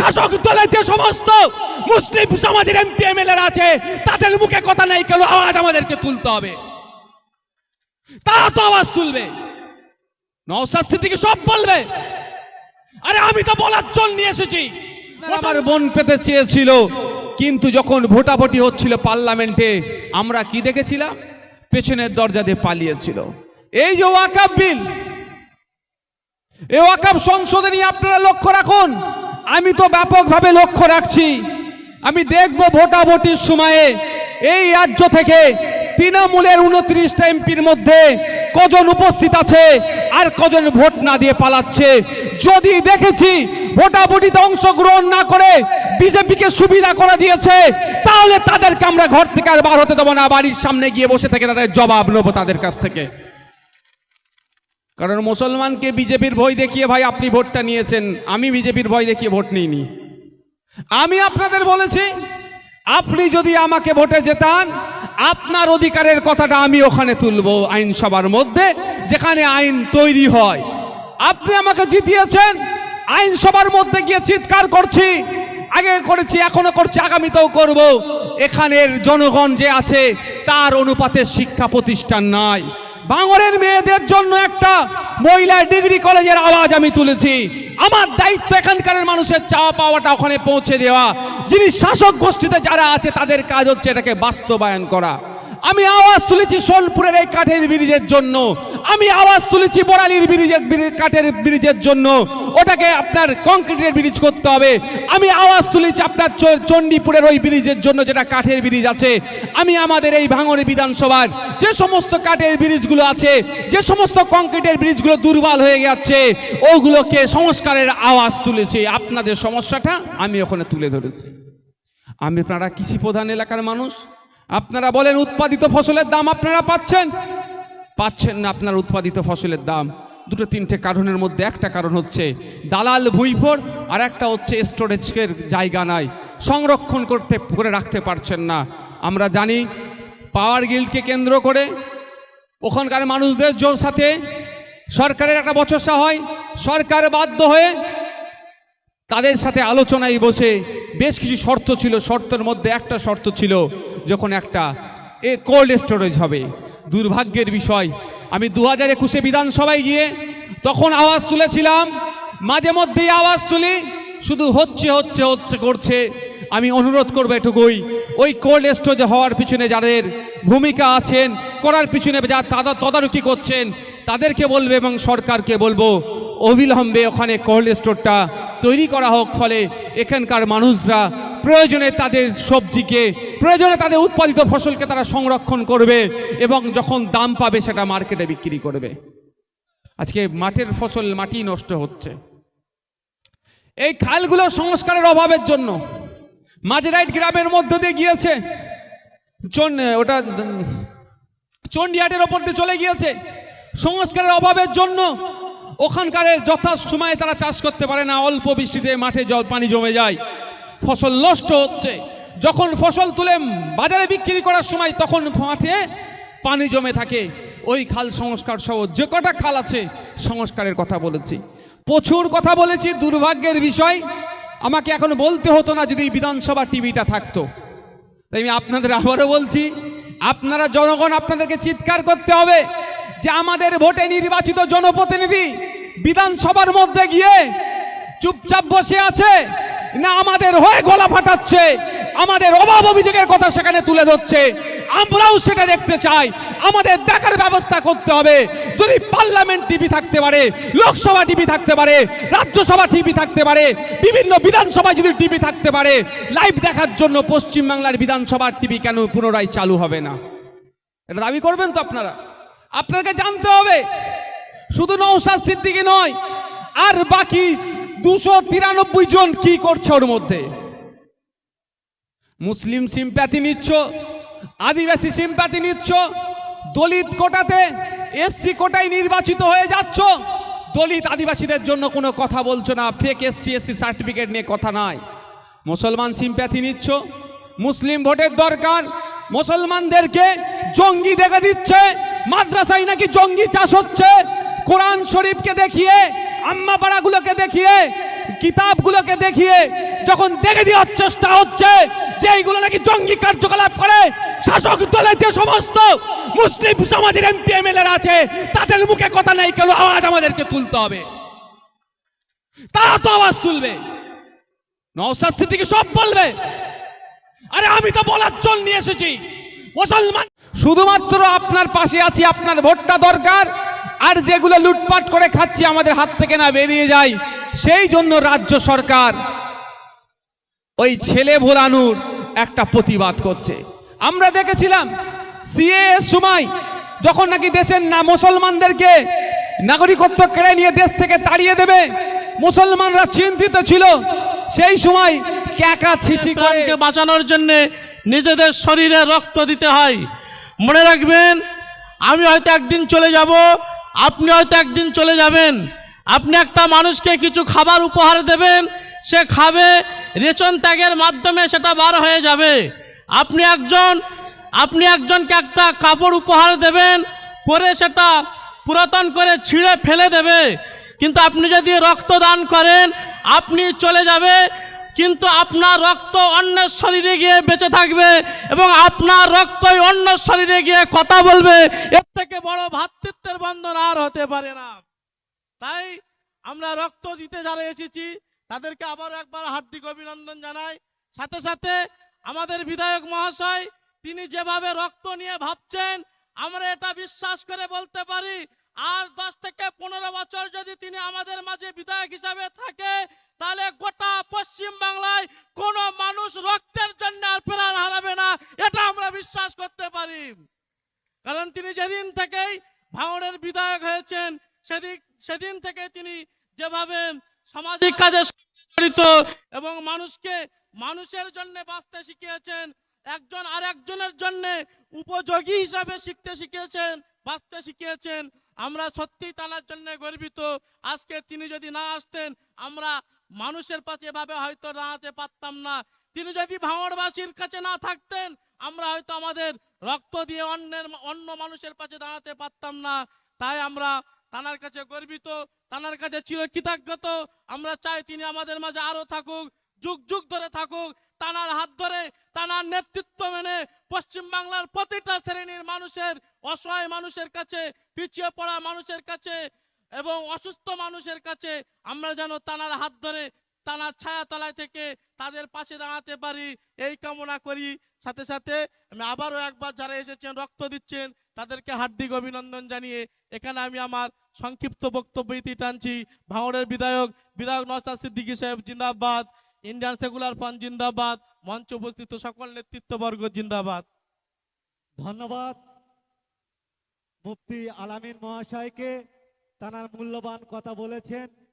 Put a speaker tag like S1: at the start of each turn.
S1: শাসক দলের যে সমস্ত মুসলিম সমাজের এমপি এমএলএ আছে, তাদের মুখে কথা নাই কেন? আওয়াজ আমাদেরকে তুলতে হবে। তারা তো আওয়াজ তুলবে। নওসাদ সব বলবে। আরে আমি তো বলার জন্য নিয়ে এসেছি।
S2: আমার বোন পেতে চেয়েছিল, কিন্তু যখন ভোটাভুটি হচ্ছিল পার্লামেন্টে, আমরা কি দেখেছিলাম? পেছনের দরজা দিয়ে পালিয়েছিল। এই যে ওয়াকাব বিল এ ওয়াকাব সংসদে নিয়ে আপনারা লক্ষ্য রাখুন। আমি তো ব্যাপকভাবে লক্ষ্য রাখছি। আমি দেখব ভোটাভুটির সময়ে এই রাজ্য থেকে তৃণমূলের উনত্রিশটা এমপির মধ্যে কজন উপস্থিত আছে আর কজন ভোট না দিয়ে পালাচ্ছে। যদি দেখেছি ভোটাভুটিতে অংশগ্রহণ না করে বিজেপিকে সুবিধা করে দিয়েছে, তাহলে তাদেরকে আমরা ঘর থেকে আর বার হতে দেবো না, বাড়ির সামনে গিয়ে বসে থেকে তাদের জবাব নেব তাদের কাছ থেকে। কারণ মুসলমানকে বিজেপির ভয় দেখিয়ে ভাই আপনি ভোটটা নিয়েছেন। আমি বিজেপির ভয় দেখিয়ে ভোট নিইনি। আমি আপনাদের বলেছি, আপনি যদি আমাকে ভোটে জেতান, আপনার অধিকারের কথাটা আমি ওখানে তুলব আইনসভার মধ্যে, যেখানে আইন তৈরি হয়। আপনি আমাকে জিতিয়েছেন, আইনসভার মধ্যে গিয়ে চিৎকার করছি, আগে করেছি, এখনও করছি, আগামীতেও করব। এখানের জনগণ যে আছে, তার অনুপাতে শিক্ষা প্রতিষ্ঠান নাই। বাঙরের মেয়েদের জন্য একটা মহিলা ডিগ্রি কলেজের আওয়াজ আমি তুলেছি। আমার দায়িত্ব এখানকার মানুষের চাওয়া পাওয়াটা ওখানে পৌঁছে দেওয়া। যিনি শাসক গোষ্ঠীতে যারা আছে, তাদের কাজ হচ্ছে এটাকে বাস্তবায়ন করা। আমি আওয়াজ তুলেছি সোনপুরের এই কাঠের ব্রিজের জন্য। আমি আওয়াজ তুলেছি বড়ালির ব্রিজের কাঠের ব্রিজের জন্য। ওটাকে আপনার কংক্রিটের ব্রিজ করতে হবে। আমি আওয়াজ তুলেছি আপনার চণ্ডীপুরের ওই ব্রিজের জন্য যেটা কাঠের ব্রিজ আছে। আমি আমাদের এই ভাঙড়ে বিধানসভার যে সমস্ত কাঠের ব্রিজগুলো আছে, যে সমস্ত কংক্রিটের ব্রিজগুলো দুর্বল হয়ে যাচ্ছে, ওগুলোকে সংস্কারের আওয়াজ তুলেছি। আপনাদের সমস্যাটা আমি ওখানে তুলে ধরেছি। আমি আপনারা কৃষি প্রধান এলাকার মানুষ? আপনারা বলেন উৎপাদিত ফসলের দাম আপনারা পাচ্ছেন? পাচ্ছেন না আপনার উৎপাদিত ফসলের দাম। দুটো তিনটে কারণের মধ্যে একটা কারণ হচ্ছে, দালাল ভুইফোর আর একটা হচ্ছে স্টোরেজের জায়গা নাই। সংরক্ষণ করতে, করে রাখতে পারছেন না। আমরা জানি, পাওয়ার গিল্ডকে কেন্দ্র করে ওখানকার মানুষদের জোর সাথে সরকারের একটা বচসা হয়। সরকার বাধ্য হয়ে তাদের সাথে আলোচনায় বসে বেশ কিছু শর্ত ছিল। শর্তের মধ্যে একটা শর্ত ছিল যখন একটা, এ কোল্ড স্টোরেজ হবে। দুর্ভাগ্যের বিষয়, আমি দু হাজার একুশে বিধানসভায় গিয়ে তখন আওয়াজ তুলেছিলাম, মাঝে মধ্যেই আওয়াজ তুলি, শুধু হচ্ছে হচ্ছে হচ্ছে, করছে। আমি অনুরোধ করব এটুকুই, ওই কোল্ড স্টোরেজ হওয়ার পিছনে যাদের ভূমিকা আছেন, করার পিছনে যা তাদের তদারকি করছেন, তাদেরকে বলবে এবং সরকারকে বলব, অবিলম্বে ওখানে কোল্ড স্টোরটা তৈরি করা হোক, ফলে এখানকার মানুষরা প্রয়োজনে তাদের সবজিকে, প্রয়োজনে তাদের উৎপাদিত ফসলকে তারা সংরক্ষণ করবে এবং যখন দাম পাবে সেটা মার্কেটে বিক্রি করবে। আজকে মাঠের ফসল, মাটি নষ্ট হচ্ছে। এই খালগুলো সংস্কারের অভাবের জন্য মাঝরাইট গ্রামের মধ্য দিয়ে গিয়েছে। ওটা চণ্ডীহাটের ওপর দিয়ে চলে গিয়েছে। সংস্কারের অভাবের জন্য ওখানকার যথা সময়ে তারা চাষ করতে পারে না। অল্প বৃষ্টিতে মাঠে জল, পানি জমে যায়। ফসল নষ্ট হচ্ছে। যখন ফসল তুলে বাজারে বিক্রি করার সময় তখন মাঠে পানি জমে থাকে। ওই খাল সংস্কার সহ যে কটা খাল আছে, সংস্কারের কথা বলেছি। প্রচুর কথা বলেছি, দুর্ভাগ্যের বিষয়। আমাকে এখন বলতে হতো না যদি বিধানসভা টিভিটা থাকতো। তাই আমি আপনাদের আবারও বলছি, আপনারা জনগণ আপনাদেরকে চিৎকার করতে হবে যে আমাদের ভোটে নির্বাচিত জনপ্রতিনিধি বিধানসভার মধ্যে গিয়ে চুপচাপ বসে আছে। না আমাদের হয়ে গলা ফাটাচ্ছে। আমাদের অভাব অভিযোগের কথা সেখানে তুলে ধরছে। আমরাও সেটা দেখতে চাই। আমাদের দেখার ব্যবস্থা করতে হবে। যদি পার্লামেন্ট টিভি থাকতে পারে, লোকসভা টিভি থাকতে পারে, রাজ্যসভা টিভি থাকতে পারে, বিভিন্ন বিধানসভা যদি টিভি থাকতে পারে, লাইভ দেখার জন্য পশ্চিমবাংলার বিধানসভার টিভি কেন পুনরায় চালু হবে না? এটা দাবি করবেন তো আপনারা? আপনাকে জানতে হবে। শুধু নৌসাদ সিদ্দিকি নয়, আর বাকি দুশো তিরানব্বই জন কি করছে ওর মধ্যে? মুসলিম সিম্প্যাথি নিচ্ছ, আদিবাসী সিম্প্যাথি নিচ্ছ, দলিত কোটাতে এসসি কোটায় নির্বাচিত হয়ে যাচ্ছ, দলিত আদিবাসীদের জন্য কোনো কথা বলছো না ফেক এসটি এসসি সার্টিফিকেট নিয়ে কথা নাই। মুসলমান সিম্প্যাথি নিচ্ছ, মুসলিম ভোটের দরকার, মুসলমানদেরকে জঙ্গি দেখে দিচ্ছে, মাদ্রাসায় নাকি জঙ্গি চাষ হচ্ছে, কোরআন শরীফকে দেখিয়ে আম্মা পাড়াগুলোকে দেখিয়ে, কিতাবগুলোকে দেখিয়ে
S1: যখন দেখে দেওয়ার চেষ্টা হচ্ছে যে এইগুলো নাকি জঙ্গি কার্যকলাপ করে, শাসক দলের যে সমস্ত মুসলিম সমাজের এমপি, এমএলএ আছে, তাদের মুখে কথা নেই কেন আওয়াজ আমাদেরকে তুলতে হবে। তারা তো আওয়াজ তুলবে। নওসাদ সব বলবে। আরে আমি তো বলার জন্য নিয়ে এসেছি। মুসলমান
S2: শুধুমাত্র আপনার পাশে আছি, আপনার ভোটটা দরকার। আর যেগুলো লুটপাট করে খাচ্ছি আমাদের হাত থেকে না বেরিয়ে যায়, সেই জন্য রাজ্য সরকার ওই ছেলে ভোলানুর একটা প্রতিবাদ করছে। আমরা দেখেছিলাম সিএ সময় যখন নাকি দেশের না মুসলমানদেরকে নাগরিকত্ব কেড়ে নিয়ে দেশ থেকে তাড়িয়ে দেবে, মুসলমানরা চিন্তিত ছিল। সেই সময় ক্যাকা ছিছি করে
S3: বাঁচানোর জন্য নিজেদের শরীরে রক্ত দিতে হয়। মনে রাখবেন, আমি হয়তো একদিন চলে যাব আপনি হয়তো একদিন চলে যাবেন। আপনি একটা মানুষকে কিছু খাবার উপহার দেবেন, সে খাবে রেচন ত্যাগের মাধ্যমে সেটা বার হয়ে যাবে। আপনি একজন, আপনি একজনকে একটা কাপড় উপহার দেবেন, পরে সেটা পুরাতন করে ছিঁড়ে ফেলে দেবে। কিন্তু আপনি যদি রক্তদান করেন, আপনি চলে যাবে কিন্তু আপনার রক্ত অন্যের শরীরে গিয়ে বেঁচে থাকবে এবং আপনার রক্তই অন্য শরীরে গিয়ে কথা বলবে। এর থেকে বড় ভ্রাতৃত্বের বন্ধন আর হতে পারে না। তাই আমরা রক্ত দিতে যারা এসেছি, তাদেরকে আবার একবার হার্দিক অভিনন্দন জানাই। সাথে সাথে আমাদের বিধায়ক মহাশয়, তিনি যেভাবে রক্ত নিয়ে ভাবছেন, আমরা এটা বিশ্বাস করে বলতে পারি, আর দশ থেকে সেদিন থেকে তিনি যেভাবে সামাজিক কাজে জড়িত এবং মানুষকে মানুষের জন্য বাঁচতে শিখিয়েছেন, একজন আর একজনের জন্য উপযোগী হিসাবে শিখতে শিখিয়েছেন, বাঁচতে শিখিয়েছেন। আমরা সত্যিই তার জন্য গর্বিত। আজকে তিনি যদি না আসতেন, আমরা মানুষের পাশে এভাবে হয়তো দাঁড়াতে পারতাম না। তিনি যদি ভাঙড়বাসীর কাছে না থাকতেন, আমরা হয়তো আমাদের রক্ত দিয়ে অন্যের, অন্য মানুষের পাশে দাঁড়াতে পারতাম না। তাই আমরা তানার কাছে গর্বিত, তানার কাছে চিরকৃতজ্ঞত আমরা চাই তিনি আমাদের মাঝে আরও থাকুক, যুগ যুগ ধরে থাকুক। তানার হাত ধরে, তানার নেতৃত্ব মেনে পশ্চিম বাংলার প্রতিটা শ্রেণির মানুষের, অসহায় মানুষের কাছে, পিছিয়ে পড়া মানুষের কাছে এবং অসুস্থ মানুষের কাছে আমরা যেন তানার হাত ধরে, তানার ছায়া তলায় থেকে তাদের পাশে দাঁড়াতে পারি। এই কামনা করি। সাথে সাথে আমি আবারও একবার যারা এসেছেন, রক্ত দিচ্ছেন তাদেরকে হার্দিক অভিনন্দন জানিয়ে এখানে আমি আমার সংক্ষিপ্ত বক্তব্য ইতি টানছি। ভাঙড়ের বিধায়ক বিধায়ক নস্তাদ সিদ্দিকী সাহেব জিন্দাবাদ, ইন্ডিয়ান সেকুলার ফান্ড জিন্দাবাদ, মঞ্চে উপস্থিত সকল নেতৃত্ববর্গ জিন্দাবাদ।
S4: ধন্যবাদ। মুফতি আলামিন মহাশয়কে তার মূল্যবান কথা বলেছেন।